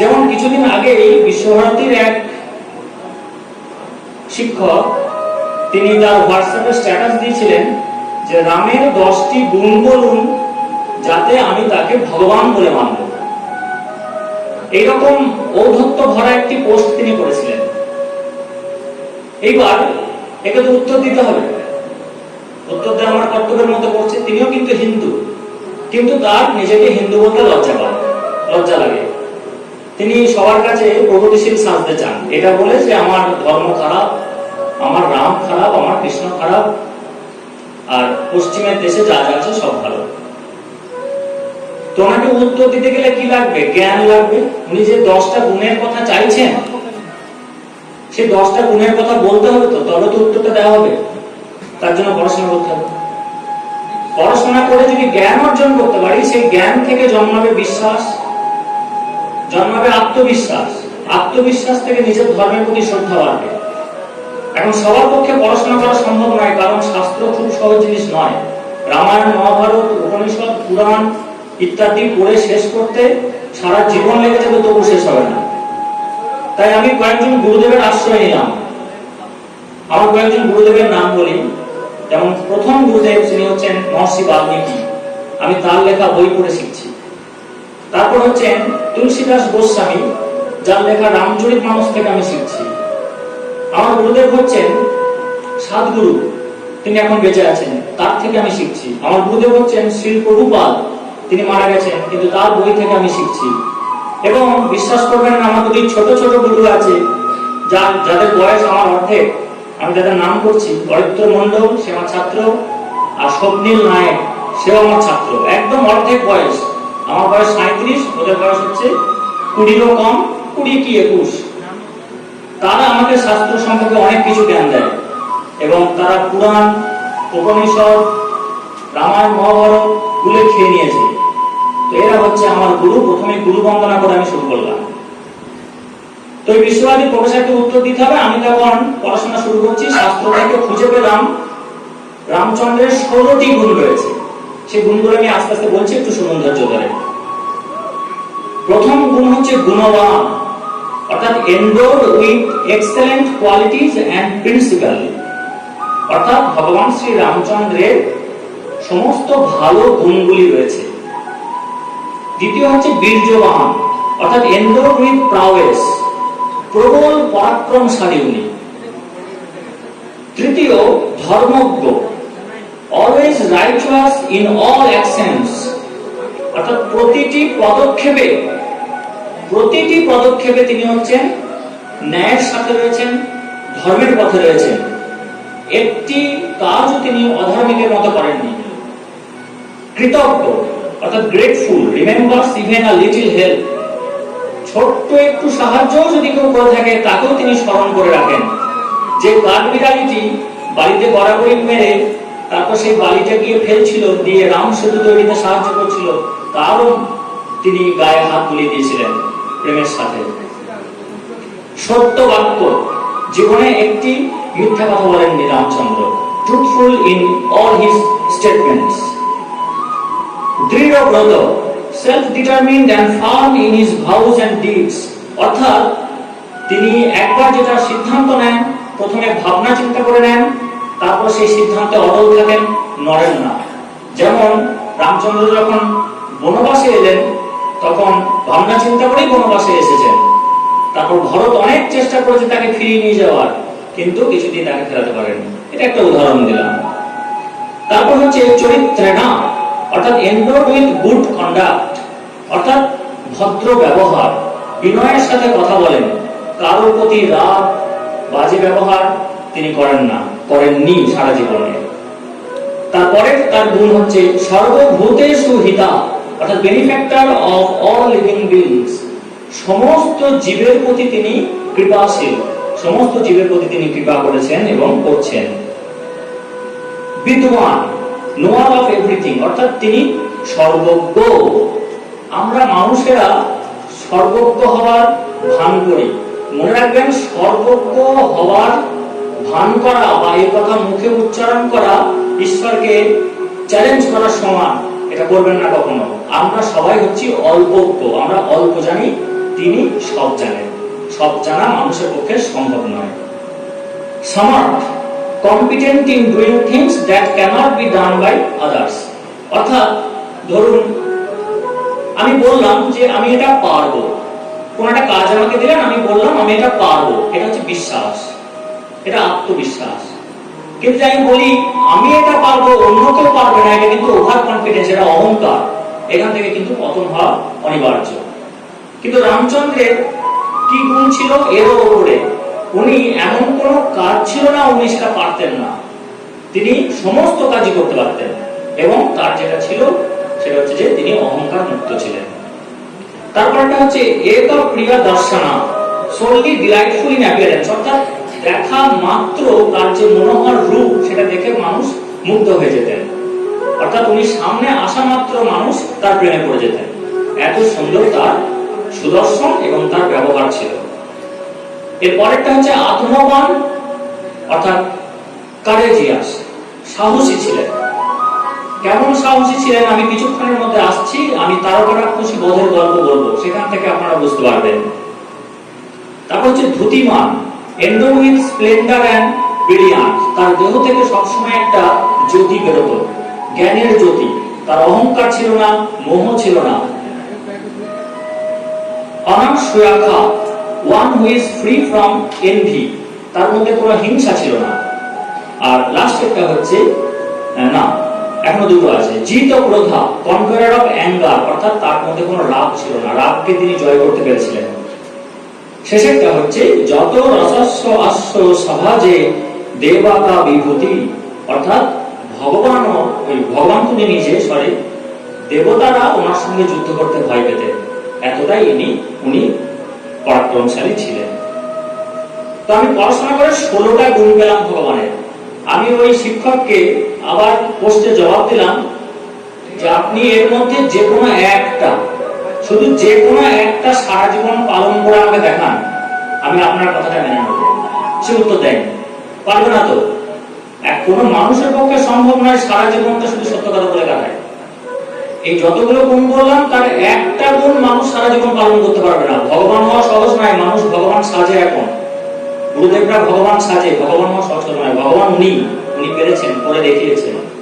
যেমন কিছুদিন আগে এই বিশ্বভারতীর এক শিক্ষক, তিনি তার হোয়াটসঅ্যাপে স্ট্যাটাস দিয়েছিলেন যে রামের দশটি গুণ বলুন যাতে আমি তাকে ভগবান বলে মানব। এইরকম ঔদ্ধত্য ভরা একটি পোস্ট তিনি করেছিলেন। এইবার একে তো উত্তর দিতে হবে। উত্তর দেওয়া আমার কর্তব্যের মতো করছে, তিনিও কিন্তু হিন্দু। কিন্তু তার নিজেকে হিন্দু বলতে লজ্জা পায়। তিনি সবার কাছে প্রগতিশীল সাজতে চান। এটা বলে যে, আমার ধর্ম খারাপ, আমার রাম খারাপ, আমার কৃষ্ণ খারাপ, আর পশ্চিমের দেশে যা যা আছে সব ভালো। তোমাকে উত্তর দিতে গেলে কি লাগবে? জ্ঞান লাগবে? উনি যে দশটা গুণের কথা চাইছেন সেই দশটা গুণের কথা বলতে হবে তো, তবে তো উত্তরটা দেওয়া হবে। তার জন্য পড়াশোনা করতে হবে। পড়াশোনা করে যদি জ্ঞান অর্জন করতে পারি, সেই জ্ঞান থেকে জন্মাবে বিশ্বাস জন্মাবে আত্মবিশ্বাস। আত্মবিশ্বাস থেকে নিজের ধর্মের প্রতি শ্রদ্ধা বাড়বে। এখন সবার পক্ষে পড়াশোনা করা সম্ভব নয়, কারণ শাস্ত্র খুব সহজ জিনিস নয়। রামায়ণ, মহাভারত, উপনিষদ, পুরাণ ইত্যাদি পড়ে শেষ করতে সারা জীবন লেগে যাবে, তবু শেষ হবে না। তাই আমি কয়েকজন গুরুদেবের আশ্রয় নিলাম। আমার কয়েকজন গুরুদেবের নাম বলি। যেমন প্রথম গুরুদেব যিনি হচ্ছেন মহর্ষি বাল্মীকি। আমি তার লেখা বই পড়ে শিখছি। তারপর হচ্ছেন তুলসীদাস গোস্বামী, যার লেখা রামচরিত মানুষ থেকে আমি শিখছি। আমার গুরুদেব হচ্ছেন সাতগুরু তিনি এখন বেঁচে আছেন, তার থেকে আমি শিখছি। আমার গুরুদেব হচ্ছেন শ্রী প্রভুপাল। তিনি মারা গেছেন, কিন্তু তার বই থেকে আমি শিখছি। এবং বিশ্বাস করবেন না, আমার দুটি ছোট ছোট গুরু আছে, যা যাদের বয়স আমার অর্ধেক। আমি তাদের নাম করছি অরিত্র মন্ডল সে আমার ছাত্র আর স্বপ্নীল নায়ক। সেও আমার ছাত্র, একদম অর্ধেক বয়স। আমার বয়স সাঁত্রিশ ওদের বয়স হচ্ছে কুড়িরও কম, কুড়ি কি একুশ। তারা আমাকে শাস্ত্র সম্পর্কে অনেক কিছু জ্ঞান দেয় এবং তারা পুরাণ, উপনিষদ, রামায়ণ, মহাভারত গুলে খেয়ে নিয়েছে। তো এরা হচ্ছে আমার গুরু, প্রথমে গুরু বন্দনা করে আমি শুরু করলাম। তো এই বিশ্ববাদী প্রফেসরকে উত্তর দিতে হবে। আমি তখন পড়াশোনা শুরু করছি, শাস্ত্র থেকে খুঁজে পেলাম রামচন্দ্রের ষোলোটি গুণ রয়েছে। সেই গুণগুলো আমি আস্তে আস্তে বলছি, একটু শুনুন ধৈর্য ধরে। প্রথম গুণ হচ্ছে গুণবান, অর্থাৎ endowed with excellent qualities and principal অর্থাৎ ভগবান শ্রী রামচন্দ্রের সমস্ত ভালো গুণগুলি রয়েছে। দ্বিতীয় হচ্ছে বীর্যবান, অর্থাৎ এন্ডোর উইথ প্রাওয়েস প্রবল পরাক্রমশালী উনি। তৃতীয় ধর্মজ্ঞ always righteous in all actions অর্থাৎ প্রতিটি পদক্ষেপে প্রতিটি পদক্ষেপে তিনি হচ্ছেন ন্যায়ের সাথে রয়েছেন, ধর্মের পথে রয়েছেন। একটি কাজও তিনি অধার্মিকের মতো করেননি। কৃতজ্ঞ, অর্থাৎ grateful remembers even a little help ছোট্ট একটু সাহায্যও যদি কেউ করে থাকে, তাকেও তিনি স্মরণ করে রাখেন। যে কাঠবিড়ালিটি বাড়িতে গড়াগড়ি মেরে তারপর সেই বালিটা গিয়ে ফেলছিল, দিয়ে রাম সেতু তৈরিতে সাহায্য করছিল। তারও তিনি গায়ে হাত বুলিয়ে দিয়েছিলেন প্রেমের সাথে। সত্য বাক্য, জীবনে একটি মিথ্যা কথা বলেননি Ramachandra. Truthful in all his statements দৃঢ় ব্রত self determined and firm in his vows and deeds অর্থাৎ তিনি একবার যেটা সিদ্ধান্ত নেন, প্রথমে ভাবনা চিন্তা করে নেন তারপর সেই সিদ্ধান্তে অটল থাকেন নরেন না যেমন রামচন্দ্র যখন বনবাসে এলেন, তখন ভাবনা চিন্তা করেই বনবাসে এসেছেন। তারপর ভরত অনেক চেষ্টা করেছে তাকে ফিরিয়ে নিয়ে যাওয়ার, কিন্তু কিছুদিন তাকে ফেরাতে পারেনি এটা একটা উদাহরণ দিলাম। তারপর হচ্ছে চরিত্রে না অর্থাৎ এন্ডোড উইথ গুড কন্ডাক্ট, অর্থাৎ ভদ্র ব্যবহার, বিনয়ের সাথে কথা বলেন, কারোর প্রতি রাগ, বাজে ব্যবহার তিনি করেন না। করেননি সারা জীবনে তারপরে তার গুণ হচ্ছে সর্বভূতে সুহিতা অর্থাৎ benefactor of all living beings সমস্ত জীবের প্রতি তিনি কৃপাশীল, সমস্ত জীবের প্রতি তিনি কৃপা করেছেন এবং করছেন। বিদ্বান নোয়ার অফ এভরিথিং অর্থাৎ তিনি সর্বজ্ঞ। আমরা মানুষেরা সর্বজ্ঞ হওয়ার ভান করি। মনে রাখবেন, সর্বজ্ঞ হওয়ার ভান করা বা এই কথা মুখে উচ্চারণ করা ঈশ্বরকে চ্যালেঞ্জ করার সমান, এটা করবেন না কখনো। আমরা সবাই হচ্ছি অল্পজ্ঞ, আমরা অল্প জানি, তিনি সব জানেন। সব জানা মানুষের পক্ষে সম্ভব নয়। Smart competent in doing things that cannot be done by others অর্থাৎ, ধরুন, আমি বললাম যে আমি এটা পারব। কোন একটা কাজ আমাকে দিলেন, আমি বললাম, আমি এটা পারব। এটা হচ্ছে বিশ্বাস। এটা আত্মবিশ্বাস। কিন্তু আমি বলি, আমি এটা পারব, অন্য কেউ পারবে না, এটা কিন্তু ওভার কনফিডেন্স এটা অহংকার। এখান থেকে কিন্তু পতন হওয়া অনিবার্য। কিন্তু রামচন্দ্রের কি গুণ ছিল? এরও ওপরে। উনি এমন কোনো কাজ ছিল না, উনি সেটা পারতেন না। তিনি সমস্ত কাজই করতে পারতেন। এবং তার যেটা ছিল, সেটা হচ্ছে যে তিনি অহংকার মুক্ত ছিলেন। তারপরটা হচ্ছে এক প্রিয় দর্শনা সোনলি ডিলাইটফুল ইন অ্যাপিয়ারেন্স অর্থাৎ দেখা মাত্র তার যে মনোহর রূপ, সেটা দেখে মানুষ মুগ্ধ হয়ে যেতেন। অর্থাৎ উনি সামনে আসা মাত্র মানুষ তার প্রেমে পড়ে যেতেন। এত সুন্দর তার সুদর্শন এবং তার ব্যবহার ছিল। এর পরেরটা হচ্ছে আত্মবান, অর্থাৎ কারেজিয়াস, সাহসী ছিলেন। কেমন সাহসী ছিলেন? আমি কিছুক্ষণের মধ্যে আসছি, আমি তারকারা খুশি বোধের গল্প বলব। সেখান থেকে আপনারা বুঝতে পারবেন। তারপর হচ্ছে ধুতিমান এন্ডো স্প্লেন্ডার অ্যান্ড ব্রিলিয়ান্ট তার দেহ থেকে সবসময় একটা জ্যোতি বেরোতো। জ্ঞানের জ্যোতি। তার অহংকার ছিল না, মোহ ছিল না। One who is free from envy তার মধ্যে কোনো হিংসা ছিল না। আর লাস্ট একটা হচ্ছে না, এখনও দুটো আছে। জিত ক্রোধা কনকোয়ার অফ অ্যাঙ্গার অর্থাৎ তার মধ্যে কোনো রাগ ছিল না। রাগকে তিনি জয় করতে পেরেছিলেন। শেষেরটা হচ্ছে, যত রসস্ব আস্য সভাজে দেবাকা বিভূতি, অর্থাৎ ভগবান, ওই ভগবান তুমি নিজে সরি দেবতারা ওনার সঙ্গে যুদ্ধ করতে ভয় পেতেন। এতটাই ইনি, উনি পরাক্রমশালী ছিলেন। তো আমি পড়াশোনা করে ষোলোটা গুণ পেলাম ভগবানের। আমি ওই শিক্ষককে আবার পোস্টে জবাব দিলাম যে আপনি এর মধ্যে যে কোনো একটা শুধু যে কোনো একটা সারা জীবন পালন করে আমাকে দেখান আমি আপনার কথাটা মেনে নেব। সে উত্তর দেয়নি। পারবে না তো? কোনো মানুষের পক্ষে সম্ভব নয় সারা জীবনটা শুধু সত্য কথা বলে কাটায়। এই যতগুলো গুণ বললাম, তার একটা গুণ মানুষ সারা জীবন পালন করতে পারবে না। ভগবান হওয়া সহজ নয়, মানুষ ভগবান সাজে এখন। গুরুদেবরা ভগবান সাজে, ভগবান হওয়া সহজ নয়, ভগবান উনি উনি পেরেছেন, করে দেখিয়েছেন।